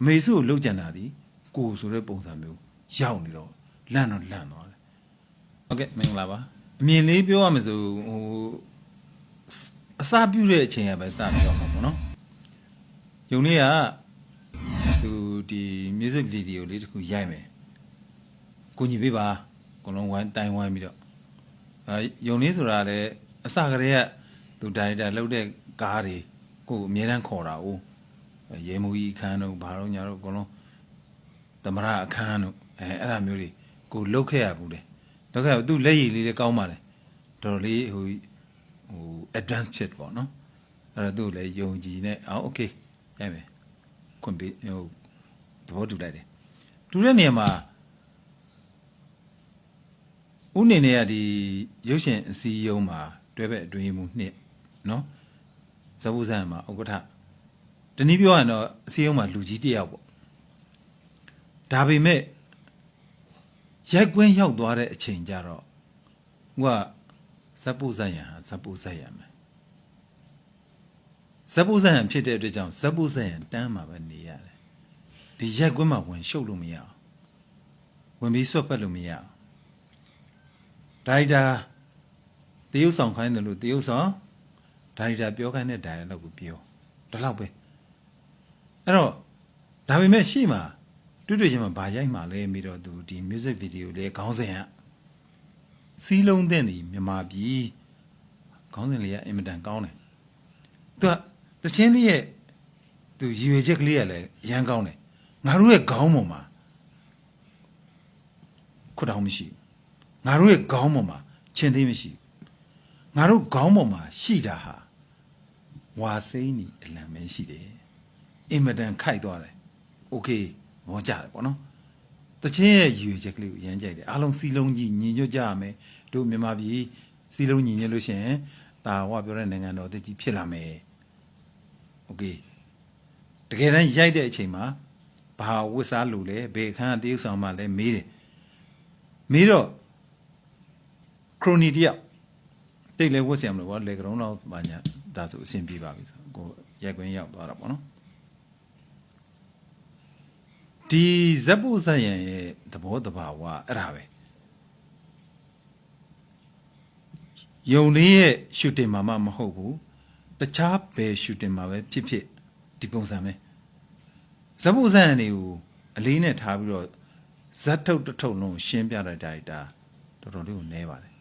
အမေစုကိုလှုပ်ကြံတာဒီကိုဆိုတဲ့ပုံစံမျိုးရောက်နေတော့လန့်တော့လန့်သွားတယ်ဟုတ်ကဲ့မင်္ဂလာပါအမြင်လေးပြောရမယ်ဆိုဟိုအစပြုတဲ့အချိန်ကပဲစပြောမှာပေါ့နော်ယုံလေးကသူဒီ music video လေးတစ်ခုရိုက်မယ်ကိုညီပေးပါအကုန်လုံးဝိုင်းတိုင်ဝိုင်းပြီးတော့အဲယုံလေးဆိုတာလည်းအစကတည်းကသူဒါရိုက်တာလုပ်တဲ့ကားတွေကိုအမြဲတမ်းခေါ်တာ哦 ရဲမူကြီးအခန်းတို့ဘာလို့ညာတို့အကုန်လုံးသမရအခန်းတို့အဲအဲ့ဒါမျိုးတွေကိုလုတ်ခဲ့ရဘူးလေတော့ခဲ့သူလက်ရည်လေးလည်းကောင်းပါလေတော်တော်လေးဟိုဟို advance ဖြစ်ပေါ့နော်အဲ့တော့သူ့လည်းယုံကြည်နေအော် okay ရိုက်မယ်ခွန်ပေးဟိုသဘောတူလိုက်တယ်တူတဲ့နေရာမှာဦးနေနေရဒီရုပ်ရှင်အစည်းအရုံးမှာတွဲဘက်အတွင်းမှုနှစ်နော်ဇဘုဇန်မှာဥက္ကဋ္ဌ တနည်းပြောရရင်တော့အစည်းအရုံးမှာလူကြီးတစ်ယောက်ပေါ့ဒါပေမဲ့ရိုက်ကွင်းရောက်သွားတဲ့အချိန်ကျတော့ဟိုကဇဘုဇန်ရဟာဇဘုဇန်ရမယ်ဇဘုဇန်ရဖြစ်တဲ့အတွက်ကြောင့်ဇဘုဇန်ရတန်းမှာပဲနေရတယ်ဒီရိုက်ကွင်းမှာဝင်ရှုပ်လို့မရအောင်ဝင်ပြီးဆွတ်ပတ်လို့မရအောင်ဒါရိုက်တာတရုပ်ဆောင်ခိုင်းတယ်လို့တရုပ်ဆောင်ဒါရိုက်တာပြောခိုင်းတဲ့ဒါရိုက်လောက်ကိုပြောဒါလောက်ပဲ အဲ့တော့ဒါပေမဲ့ရှေ့မှာတွေ့တွေ့ချင်းမှာဗာရိုက်မှာလဲပြီးတော့သူဒီ music video လေးခေါင်းစဉ်ကစီးလုံးတဲ့နေမြန်မာပြည်ခေါင်းစဉ်လေးကအင်မတန်ကောင်းတယ်သူကတချင်းလေးရဲ့သူရည်ရွယ်ချက်ကလေးကလည်းအရန်ကောင်းတယ်ငါတို့ရဲ့ခေါင်းပေါ်မှာခွတ်တောင်းမရှိဘူးငါတို့ရဲ့ခေါင်းပေါ်မှာချင်းသိမ်းမရှိဘူးငါတို့ခေါင်းပေါ်မှာရှိတာဟာဝါစိမ့်နီအလံပဲရှိတယ် အင်မတန်ခိုက်သွားတယ်โอเคမောကြတယ်ပေါ့နော်တချင်းရဲ့ရည်ရွယ်ချက်ကလေးကိုရမ်းကြိုက်တယ်အားလုံးစီလုံးကြီးညီညွတ်ကြရမယ်တို့မြန်မာပြည်စီလုံးညီညွတ်လို့ရှိရင်တာဝပြောတဲ့နိုင်ငံတော်တည်ကြီးဖြစ်လာမယ်โอเคတကယ်တမ်းရိုက်တဲ့အချိန်မှာဘာဝစ်စားလို့လဲဘယ်အခန်းအသေးဆောင်မှလဲမေးတယ်မေးတော့ ခရိုနီတယောက်တိတ်လဲဝတ်ဆရာမလို့ဘောလေကရုံးတော့ဘာညာဒါဆိုအဆင်ပြေပါပြီဆိုကိုရိုက်ကွင်းရောက်သွားတာပေါ့နော် ဒီဇက်ပုဇက်ရန်ရဲ့သဘောတဘာဝအဲ့ဒါပဲယုံလေးရဲ့ရှူတင်မှာမှမဟုတ်ဘူးတခြားဘယ်ရှူတင်မှာပဲဖြစ်ဖြစ်ဒီပုံစံပဲဇက်ပုဇက်ရန်တွေကိုအလေးနဲ့ထားပြီးတော့ဇက်ထုတ်တစ်ထုတ်လုံးရှင်းပြတဲ့ဒါရိုက်တာတော်တော်လေးကိုနဲပါတယ်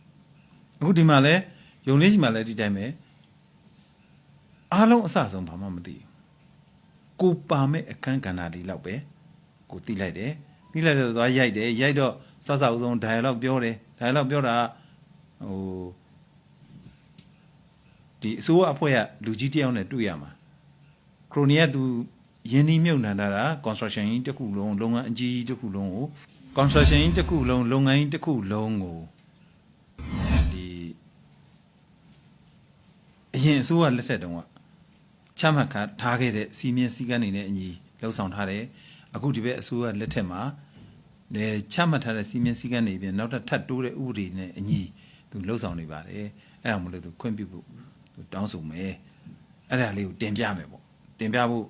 အခုဒီမှာလဲယုံလေးကြီးမှာလဲဒီတိုင်းပဲအားလုံးအစဆုံးဘာမှမသိဘူးကိုပါမဲ့အခန်းကဏ္ဍဒီလောက်ပဲ ကိုတိလိုက်တယ်တိလိုက်တော့သွားရိုက်တယ်ရိုက်တော့စစအဆုံး dialogue ပြောတယ် dialogue ပြောတာဟိုဒီအစိုးရအဖွဲ့ကလူကြီးတယောက်နဲ့တွေ့ရမှာခရိုနီကသူယင်းနှီးမြုပ်နှံတာ construction ကြီးတစ်ခုလုံးလုပ်ငန်းအကြီးကြီးတစ်ခုလုံးကို construction ကြီးတစ်ခုလုံးလုပ်ငန်းကြီးတစ်ခုလုံးကိုဒီအရင်အစိုးရလက်ထက်တုန်းကချမှတ်ခါထားခဲ့တဲ့စီမင်းစည်းကမ်းတွေနဲ့အညီလှုပ်ဆောင်ထားတယ် အခုဒီဘက်အစိုးရလက်ထက်မှာလေချမှတ်ထားတဲ့စီမင်းစည်းကမ်းတွေပြင်နောက်ထပ်ထပ်တိုးတဲ့ဥပဒေနဲ့အညီသူလှုပ်ဆောင်နေပါတယ်အဲ့ဒါမလို့သူခွင့်ပြုဖို့သူတောင်းဆိုမယ်အဲ့ဒါလေးကိုတင်ပြမယ်ပေါ့တင်ပြဖို့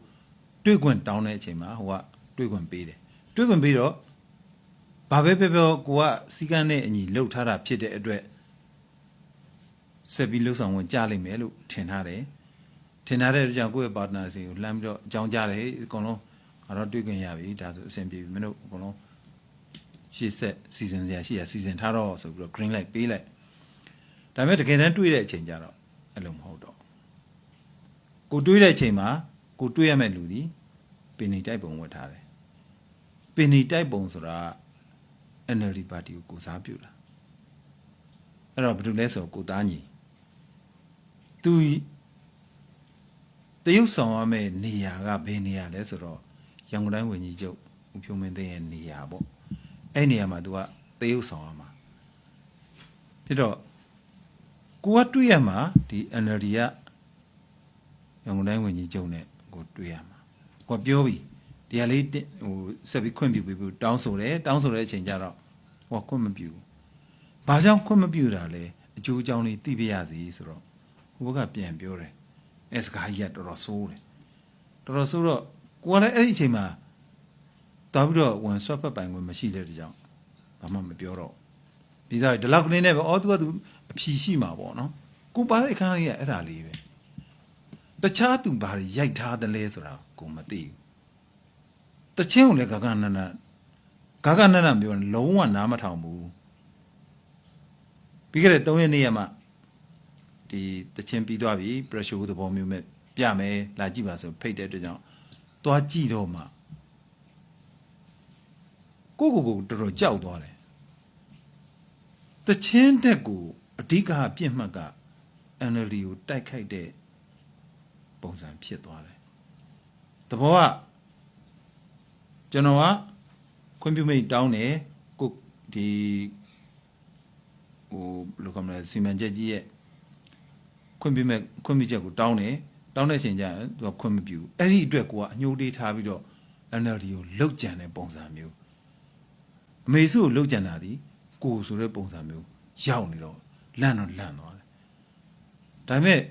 တွေ့ခွင့်တောင်းတဲ့အချိန်မှာဟိုကတွေ့ခွင့်ပေးတယ်တွေ့ခွင့်ပေးတော့ဘာပဲပြောပြောကိုကစီကန်းနဲ့အညီလှုပ်ထားတာဖြစ်တဲ့အတွက်ဆက်ပြီးလှုပ်ဆောင်ဝင်ကြလိမ့်မယ်လို့ထင်ထားတယ်ထင်ထားတဲ့အတွက်ကြောင့်ကိုယ့်ရဲ့ partner စီကိုလှမ်းပြီးတော့အကြောင်းကြားတယ်အကုန်လုံး ငါတော့တွေ့ခွင့်ရပြီဒါဆိုအဆင်ပြေပြီမင်းတို့အကုန်လုံးရှေ့ဆက်စီစဉ်စရာရှိရစီစဉ်ထားတော့ဆိုပြီးတော့ green light ပေးလိုက်ဒါပေမဲ့တကယ်တမ်းတွေ့တဲ့အချိန်ကျတော့အဲ့လိုမဟုတ်တော့ကိုတွေ့တဲ့အချိန်မှာကိုတွေ့ရမယ့်လူဒီပင်နေတိုက်ပုံဝတ်ထားတယ်ပင်နေတိုက်ပုံဆိုတာ NLD ပါတီကိုကိုစားပြုတာအဲ့တော့ဘာလို့လဲဆိုတော့ကိုသားညီသူတရုတ်ဆောင်ရမယ့်နေရာကဘယ်နေရာလဲဆိုတော့ ရန်ကုန်တိုင်းဝန်ကြီးချုပ်ဦးဖြိုးမင်းသိန်းရဲ့နေရာပေါ့အဲ့နေရာမှာ तू ကတရုတ်ဆောင်ရမှာဖြစ်တော့ကိုကတွေ့ရမှာဒီ NLD ကရန်ကုန်တိုင်းဝန်ကြီးချုပ်နဲ့ကိုတွေ့ရမှာကိုကပြောပြီဒီဟာလေးဟိုဆက်ပြီးခွင့်ပြုပေးဖို့တောင်းဆိုတယ်တောင်းဆိုတဲ့အချိန်ကျတော့ဟောခွင့်မပြုဘူးဘာကြောင့်ခွင့်မပြုတာလဲအကျိုးအကြောင်းလေးသိပြရစီဆိုတော့ဟိုဘက်ကပြန်ပြောတယ်အဲစကားကြီးကတော်တော်ဆိုးတယ်တော်တော်ဆိုးတော့ ကိုကလည်းအဲ့ဒီအချိန်မှာတော်ပြီးတော့ဝန်ဆွတ်ဖက်ပိုင်ခွင့်မရှိတဲ့တကြောင်ဘာမှမပြောတော့ပြီးသားဒီလောက်ကလေးနဲ့ပဲအော်သူကသူအဖြီရှိမှာပေါ့နော်ကိုပါတဲ့အခန်းလေးကအဲ့ဒါလေးပဲတခြားသူဘာတွေရိုက်ထားတယ်လဲဆိုတာကိုမသိဘူးတချင်းကိုလည်းဂဂနနဂဂနနပြောရင်လုံးဝနားမထောင်ဘူးပြီးခဲ့တဲ့3ရက်နေ့ကမှဒီတချင်းပြီးသွားပြီ pressure သဘောမျိုးမဲ့ပြမယ်လာကြည့်ပါဆိုဖိတ်တဲ့အတွက်ကြောင့် သွားကြည့်တော့မှကိုကိုကိုတော်တော်ကြောက်သွားတယ်တချင်းတက်ကိုအဓိကပြစ်မှတ်က NLD ကိုတိုက်ခိုက်တဲ့ပုံစံဖြစ်သွားတယ်တဘောကကျွန်တော်ကခွင့်ပြုမိတ်တောင်းတယ်ကိုဒီဟိုဘယ်လိုကမလဲစီမံချက်ကြီးရဲ့ခွင့်ပြုမဲ့ခွင့်ပြုချက်ကိုတောင်းတယ် တောင်းတဲ့အချိန်ကျရင်သူကခွင့်မပြုဘူးအဲ့ဒီအတွက်ကိုကအညှိုးတေးထားပြီးတော့ NLD ကိုလုတ်ကြံတဲ့ပုံစံမျိုးအမေစုကိုလှုပ်ကြံတာဒီကိုဆိုတဲ့ပုံစံမျိုးရောက်နေတော့လန့်တော့လန့်သွားတယ်ဒါပေမဲ့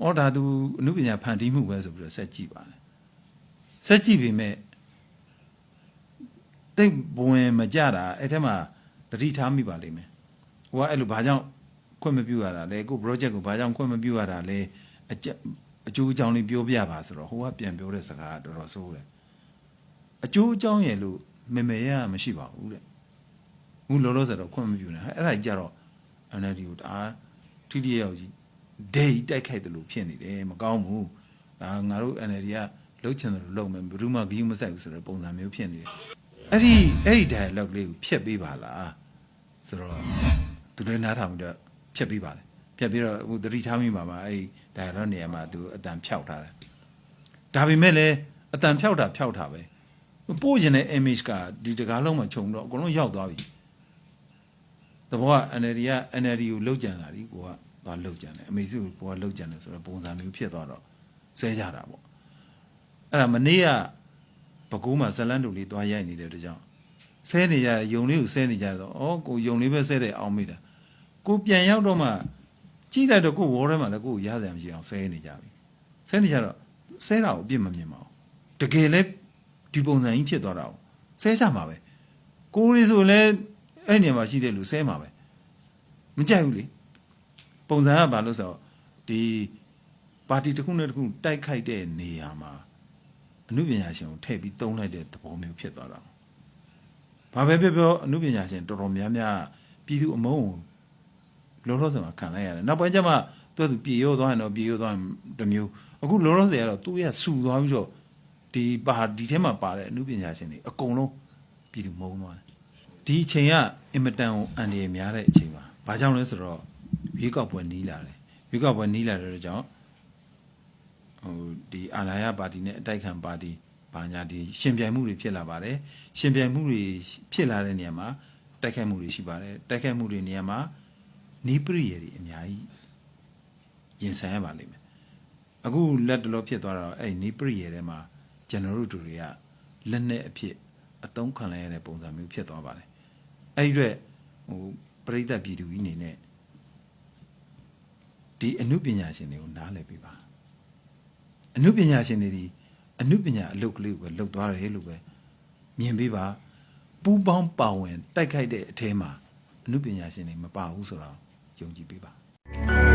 အော်ဒါသူအနုပညာဖန်တီးမှုပဲဆိုပြီးတော့ဆက်ကြည့်ပါလေဆက်ကြည့်ပေမဲ့တိတ်ဘဝင်မကြတာအဲ့ထက်မှာတတိထားမိပါလိမ့်မယ်ဟိုကအဲ့လိုဘာကြောင့်ခွင့်မပြုရတာလဲကို project ကိုဘာကြောင့်ခွင့်မပြုရတာလဲအကျ အကျိုးအကြောင်းလေးပြောပြပါဆိုတော့ဟိုကပြန်ပြောတဲ့စကားကတော်တော်ဆိုးတယ်အကျိုးအကြောင်းရဲ့လို့မေမေရမရှိပါဘူးတဲ့ဘူးလောလောဆယ်တော့ခွင့်မပြုနဲ့အဲ့ဒါကြီးကြတော့ NLD ကိုတအားထိတိယောက်ကြီးဒိတ်တိုက်ခိုက်တယ်လို့ဖြစ်နေတယ်မကောင်းဘူးဒါငါတို့ NLD ကလှုပ်ချင်တယ်လို့လုပ်မယ်ဘယ်သူမှဂယုမဆိုင်ဘူးဆိုတဲ့ပုံစံမျိုးဖြစ်နေတယ်အဲ့ဒီအဲ့ဒီ dialogue လေးကိုဖျက်ပေးပါလားဆိုတော့သူလည်းနားထောင်ပြီးတော့ဖျက်ပေးပါလေ ဖျက်ပြီးတော့ဟိုတတိထားမိပါမှာအဲ့ဒီ dialogue နေရာမှာသူအတန်ဖြောက်ထားတယ်ဒါပေမဲ့လည်းအတန်ဖြောက်တာဖြောက်တာပဲပို့ကျင်တဲ့ image ကဒီတကားလုံးမှာခြုံတော့အကုန်လုံးရောက်သွားပြီတဘောက NLD က NLD ကိုလှုပ်ကြံတာဒီကိုကသွားလှုပ်ကြံတယ်အမေစုကိုကိုကလှုပ်ကြံတယ်ဆိုတော့ပုံစံမျိုးဖြစ်သွားတော့ဆဲကြတာပေါ့အဲ့ဒါမနေ့ကဘကူးမှာဇလန်တူလေးသွားရိုက်နေတဲ့တကြောင်ဆဲနေကြယုံလေးကိုဆဲနေကြတော့ဩကိုယုံလေးပဲဆဲတယ်အောင်မိတာကိုပြန်ရောက်တော့မှ ကြည့်လိုက်တော့ကိုဝေါ်ထဲမှာလည်းကိုရစရာမရှိအောင်ဆဲနေကြပြီဆဲနေကြတော့ဆဲတာကိုအပြစ်မမြင်ပါဘူးတကယ်လဲဒီပုံစံကြီးဖြစ်သွားတာကိုဆဲကြမှာပဲကိုရီဆိုလည်းအဲ့နေရာမှာရှိတဲ့လူဆဲမှာပဲမကြိုက်ဘူးလေပုံစံကဘာလို့ဆိုတော့ဒီပါတီတစ်ခုနဲ့တစ်ခုတိုက်ခိုက်တဲ့နေရာမှာအမှုပညာရှင်ကိုထည့်ပြီးတုံးလိုက်တဲ့သဘောမျိုးဖြစ်သွားတာဘာပဲပြောပြောအမှုပညာရှင်တော်တော်များများပြည်သူအမုန်းကို လောလောဆယ်မှာခံလိုက်ရတယ်နောက်ပိုင်းကျမှသူကသူပြေရောသွားရင်တော့ပြေရောသွားရင်တစ်မျိုးအခုလောလောဆယ်ကတော့သူရဆူသွားပြီးတော့ဒီပါဒီထဲမှာပါတဲ့အမှုပညာရှင်တွေအကုန်လုံးပြည်သူမုန်းသွားတယ်ဒီအချိန်ကအင်မတန်ကိုအန်ဒီရများတဲ့အချိန်ပါ။ဘာကြောင့်လဲဆိုတော့ရွေးကောက်ပွဲနီးလာတယ်။ရွေးကောက်ပွဲနီးလာတဲ့ကြောင့်ဟိုဒီအာလာယပါတီနဲ့အတိုက်ခံပါတီဘာညာဒီရှင်ပြိုင်မှုတွေဖြစ်လာပါတယ်။ရှင်ပြိုင်မှုတွေဖြစ်လာတဲ့နေရာမှာတိုက်ခိုက်မှုတွေရှိပါတယ်။တိုက်ခိုက်မှုတွေနေရာမှာ နီးပရိယေတွေအများကြီးရင်ဆိုင်ရပါလိမ့်မယ်။အခုလက်တလို့ဖြစ်သွားတော့အဲ့ဒီနီးပရိယေထဲမှာကျွန်တော်တို့တို့တွေကလက်နဲ့အဖြစ်အသုံးခံလိုက်ရတဲ့ပုံစံမျိုးဖြစ်သွားပါတယ်။အဲ့ဒီအတွက်ဟိုပရိသတ်ပြည်သူကြီးအနေနဲ့ဒီအမှုပညာရှင်တွေကိုနားလည်ပေးပါ။အမှုပညာရှင်တွေဒီအမှုပညာအလုပ်ကလေးကိုပဲလုပ်သွားတယ်လို့ပဲမြင်ပေးပါ။ပူးပေါင်းပါဝင်တိုက်ခိုက်တဲ့အထဲမှာအမှုပညာရှင်တွေမပါဘူးဆိုတော့ ယုံကြည်ပေးပါ။